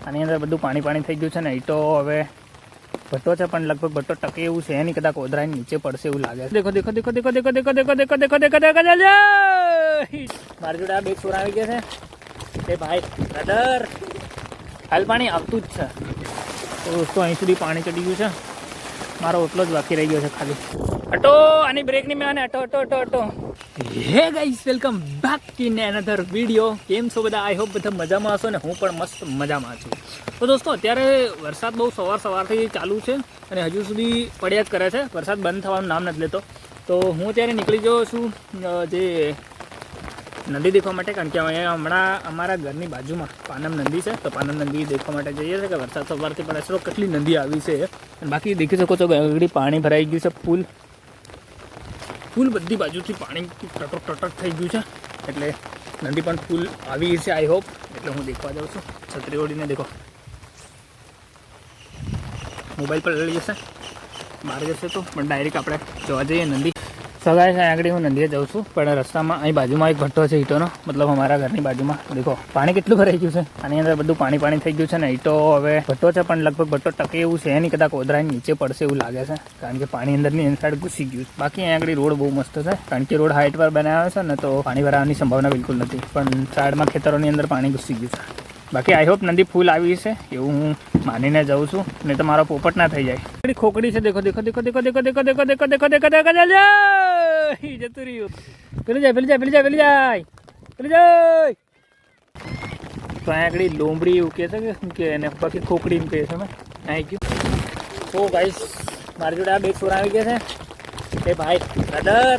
આની અંદર બધું પાણી પાણી થઈ ગયું છે ને ઈટો હવે ભટ્ટો છે પણ લગભગ ભટ્ટો ટકે એવું છે એની કદાચ ઓદરાઈને નીચે પડશે એવું લાગે છે દેખો દેખો દેખો દેખો દેખો દેખો દેખો દેખો દેખો દેખો દેખો દેખો દેખો મારી જોડે આ બે છોરા આવી ગયા છે એ ભાઈ બ્રધર હાલ પાણી આવતું જ છે તો દોસ્તો અહીં સુધી પાણી ચડી ગયું છે મારો ઓટલો જ બાકી રહી ગયો છે ખાલી અટો, આની બ્રેકની મેં અટો અટો અટો અટો. Hey guys welcome back in another video કેમ છો બધા? આઈ હોપ બધા મજામાં હશો ને હું પણ મસ્ત મજામાં છું. તો દોસ્તો, અત્યારે વરસાદ બહુ સવાર સવારથી ચાલુ છે અને હજુ સુધી પડ્યા જ કરે છે. વરસાદ બંધ થવાનું નામ નથી લેતો. તો હું અત્યારે નીકળી ગયો છું જે નદી દેખવા માટે. કારણ કે અહીંયા હમણાં અમારા ઘરની બાજુમાં પાનમ નદી છે. તો પાનમ નદી દેખવા માટે જઈએ છીએ કે વરસાદ સવારથી પડે છે. કેટલી નદી આવી છે. બાકી દેખી શકો છો આગળ પાણી ભરાઈ ગયું છે પુલ ફૂલ બધી બાજુથી પાણી ટટક ટટક થઈ ગયું છે. એટલે નદી પણ ફૂલ આવી છે આઈ હોપ એટલે હું દેખવા જાઉં છું. છત્રી ઓડીને દેખો. મોબાઈલ પર લઈ જશે. બહાર જશે તો, પણ ડાયરેક્ટ આપણે જોવા જઈએ નદી. સગાય સાંઈ આગળ હું નદીએ જાઉં છું, પણ રસ્તામાં અહીં બાજુમાં એક ભટ્ટો છે ઈટોનો. મતલબ અમારા ઘરની બાજુમાં. દેખો, પાણી કેટલું ભરાઈ ગયું છે? આની અંદર બધું પાણી પાણી થઈ ગયું છે ને, ઈટો હવે ભટ્ટો છે, પણ લગભગ ભટ્ટો ટકે એવું છે એની કદાચ ઓદરાઈને નીચે પડશે એવું લાગે છે, કારણ કે પાણી અંદરની ઇનસાઇડ ઘૂસી ગયું છે. બાકી અહીં આગળ રોડ બહુ મસ્ત છે, કારણ કે રોડ હાઇટ પર બનાવ્યો છે ને, તો પાણી ભરાવાની સંભાવના બિલકુલ નથી. પણ સાઈડમાં ખેતરોની અંદર પાણી ઘૂસી ગયું છે. બાકી આઈ હોપ નદી ફૂલ આવી છે એવું હું માનીને જાઉં છું નહીં તો મારો પોપટ ના થઈ જાય ખોકડી છે દેખો દેખો દેખો દેખો દેખો દેખો દેખો દેખો દેખો દેખો દેખો જતું રહ્યું પેલી જાય પેલી જાય પેલી જાય પેલી જાય પેલી જાય તો અહીંયા આગળ લોમડી એવું કહે છે કે શું કહે એને બાકી ખોકડી કહે છે મેં અહીં ગયું તો ગાઈસ મારી જોડે આ બે છોરા આવી ગયા છે એ ભાઈ બ્રધર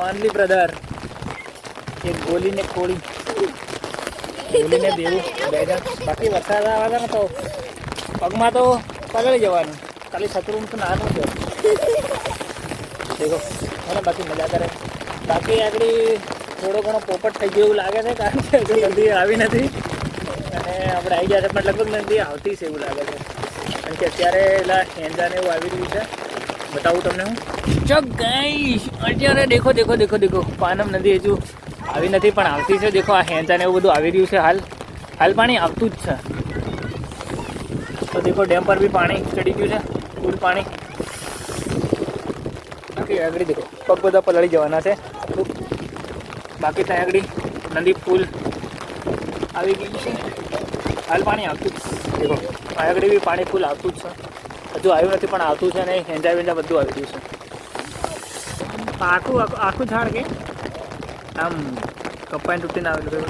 ઓનલી બ્રધર એક ગોલી ને કોળી ગોલીને દેવું બેજા બાકી વરસાદ આવે ને તો પગમાં તો પગડી જવાનું. ખાલી શત્રુ તો નાનું છે દેખો મને બાકી મજા કરે. બાકી આગળ થોડો ઘણો પોપટ થઈ ગયો એવું લાગે છે, કારણ કે હજુ નદી આવી નથી. અને આપણે આવી ગયા છે, પણ લગભગ નદી આવતી છે એવું લાગે છે. કારણ કે અત્યારે એલા હેંજાને એવું આવી રહ્યું છે. બતાવું તમને હું. ચક ગઈ અત્યારે દેખો દેખો દેખો દેખો. પાનમ નદી હજુ આવી નથી, પણ આવતી છે. દેખો, આ હેંચાને એવું બધું આવી રહ્યું છે. હાલ હાલ પાણી આવતું જ છે. તો દેખો, ડેમ પર બી પાણી ચડી ગયું છે. ફૂલ પાણી. બાકી આગળ દેખો, પગ બધા પલળી જવાના છે. બાકી ત્યાં આગળ નદી ફૂલ આવી ગઈ છે. હાલ પાણી આવતું જ દેખો આગળ બી પાણી ફૂલ આવતું જ છે. હજુ આવ્યું નથી, પણ આવતું છે ને હેંજા વેંજા બધું આવી ગયું છે. આખું- આખું ઝાડ કે? આમ કપાઈને તૂટીને આવેલું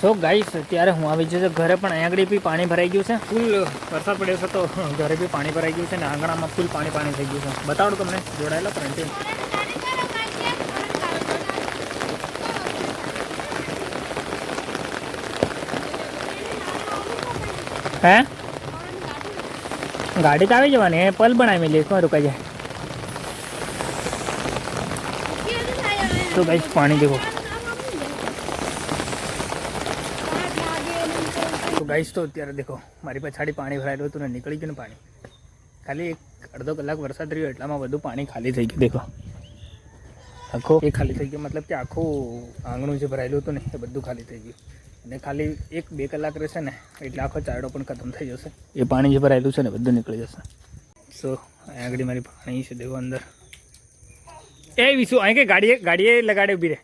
સો ગાઈસ અત્યારે હું આવી છું ઘરે, પણ અહીંયા આગળ બી પાણી ભરાઈ ગયું છે. ફૂલ વરસાદ પડ્યો છે તો ઘરે બી પાણી ભરાઈ ગયું છે ને આંગણામાં ફૂલ પાણી પાણી થઈ ગયું છે. બતાવડું તમને, જોડાયેલા ફ્રન્ટી હે? ગાડી તો આવી જવાની પલ બનાવી લઈશમાં રોકાઈ જાય? તો गाइस પાણી દેખો. તો ગાઈસ તો અત્યારે દેખો, મારી પછાડી પાણી ભરાયેલું હતું ને નીકળી ગયું ને પાણી. ખાલી એક અડધો કલાક વરસાદ રહ્યો, એટલામાં બધું પાણી ખાલી થઈ ગયું, દેખો. આખો એ ખાલી થઈ ગયું, મતલબ કે આખું આંગણું જે ભરાયેલું હતું ને, એ બધું ખાલી થઈ ગયું. અને ખાલી એક બે કલાક રહેશે ને, એટલે આખો ચારડો પણ ખતમ થઈ જશે. એ પાણી જે ભરાયેલું છે ને બધું નીકળી જશે. સો અહીંયા આગળ મારી પાણી છે, દેખો અંદર. એ વિશુ અહીં કે ગાડીએ ગાડીએ લગાડે ઊભી રે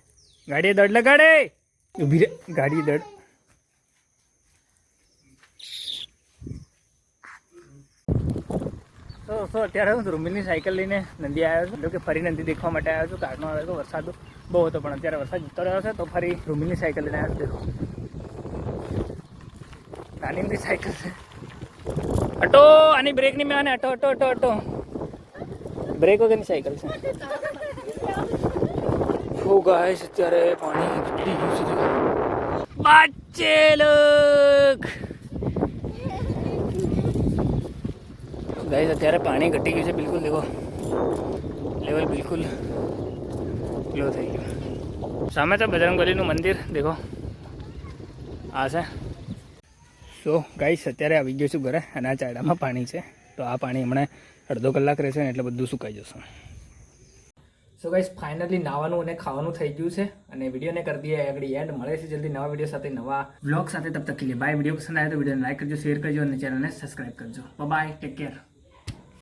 ગાડીએ દડ લગાડે. ઊભી રે ગાડી દડ. તો સો અત્યારે હું રૂમિલની સાયકલ લઈને નદી આવ્યો છું. એટલે કે ફરી નદી દેખવા માટે આવ્યો છું. કારનો આવ્યો હતો વરસાદ બહુ હતો પણ અત્યારે વરસાદ જતો રહ્યો છે તો ફરી રૂમિલની સાયકલ લઈને આવ્યો છું. નાની મોટી સાયકલ છે. અટો આની બ્રેકની મેં આને અટો અટો અટો અટો બ્રેક વગરની સાયકલ છે. ઓ ગાઈસ અત્યારે પાણી ઘટી ગયું છે બાચે લોક ગાઈસ અત્યારે પાણી ઘટી ગયું છે બિલકુલ દેખો. લેવલ બિલકુલ લો થઈ ગયું. સામે છે બજરંગબલીનું મંદિર દેખો. આ છે. સો ગાઈસ અત્યારે આવી ગયો છું ઘરે અને આ ચાડામાં પાણી છે. તો આ પાણી હમણાં અડધો કલાક રહેશે ને એટલે બધું સુકાઈ જશે. સો ગાઈઝ ફાઇનલી નાવાનું અને ખાવાનું થઈ ગયું છે અને વિડીયોને કરી દઈએ આગળ એન્ડ મળે છે જલ્દી નવા વીડિયો સાથે, નવા બ્લોગ સાથે. તબ તક કે બાય વીડિયો પસંદ આવે તો વિડીયોને લાઈક કરજો શેર કરજો અને ચેનલને સબસ્ક્રાઈબ કરજો. Bye take care